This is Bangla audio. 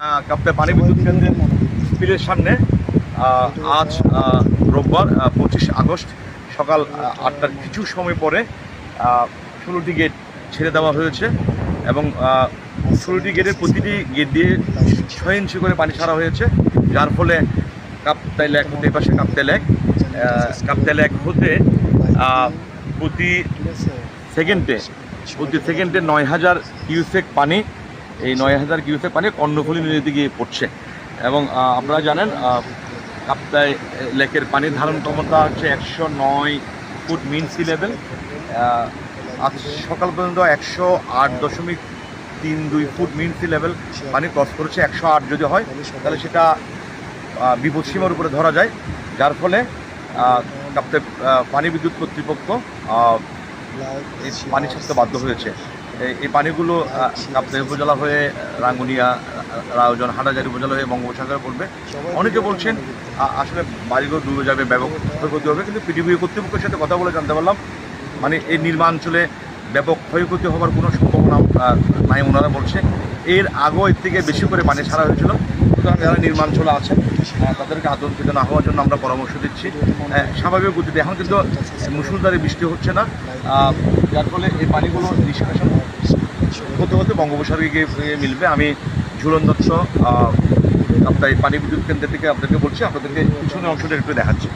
আহ, পানি বিদ্যুৎ কেন্দ্রের স্পিলের সামনে আজ রোববার পঁচিশ আগস্ট সকাল আটটার কিছু সময় পরে ষোলোটি গেট ছেড়ে দেওয়া হয়েছে এবং ষোলোটি গেটের প্রতিটি গেট দিয়ে ছয় ইঞ্চি করে পানি ছাড়া হয়েছে যার ফলে কাপ্তাই লেক হতে পাশে কাপ্তাই লেক আহ, কাপ্তাই লেক হতে প্রতি সেকেন্ডে প্রতি সেকেন্ডে নয় হাজার কিউসেক পানি এই নয় হাজার কিউসেক পানি কর্ণফুলী নদীতে গিয়ে পড়ছে। এবং আপনারা জানেন কাপ্তায় লেকের পানির ধারণ ক্ষমতা হচ্ছে একশো নয় ফুট মিন সি লেভেল আজ সকাল পর্যন্ত একশো আট দশমিক তিন দুই ফুট মিন সি লেভেল পানি ক্রস করেছে একশো আট যদি হয় তাহলে সেটা বিপদসীমার উপরে ধরা যায়। যার ফলে আহ, পানি বিদ্যুৎ কর্তৃপক্ষ পানি ছাড়তে বাধ্য হয়েছে। এই- পানিগুলো কাপ্তাই উপজেলা হয়ে রাঙ্গুনিয়া রাউজন হাটাজারি উপজেলা হয়ে বঙ্গোপসাগরে পড়বে। অনেকে বলছেন আসলে বাড়িগুলো ডুবে যাবে, ব্যাপক ক্ষয়ক্ষতি হবে, কিন্তু পিডিবি কর্তৃপক্ষের সাথে কথা বলে জানতে পারলাম। মানে এই নির্মাঞ্চলে ব্যাপক ক্ষয়ক্ষতি হওয়ার কোনো সম্ভাবনা নাই, ওনারা বলছে। এর আগেও এর থেকে বেশি করে পানি ছাড়া হয়েছিল। সুতরাং যারা নির্মাঞ্চলে আছেন হ্যাঁ, তাদেরকে আতঙ্কিত না হওয়ার জন্য আমরা পরামর্শ দিচ্ছি। হ্যাঁ, স্বাভাবিক গতিতে। এখন কিন্তু মুসুলধারে বৃষ্টি হচ্ছে না। যার ফলে এই পানিগুলো নিষ্কাশন হতে হতে বঙ্গোপসাগরে গিয়ে মিলবে। আমি ঝুলন দত্ত আপনার এই পানি বিদ্যুৎ কেন্দ্র থেকে আপনাকে বলছি, আপনাদেরকে পিছনে অংশটা একটু দেখাচ্ছি।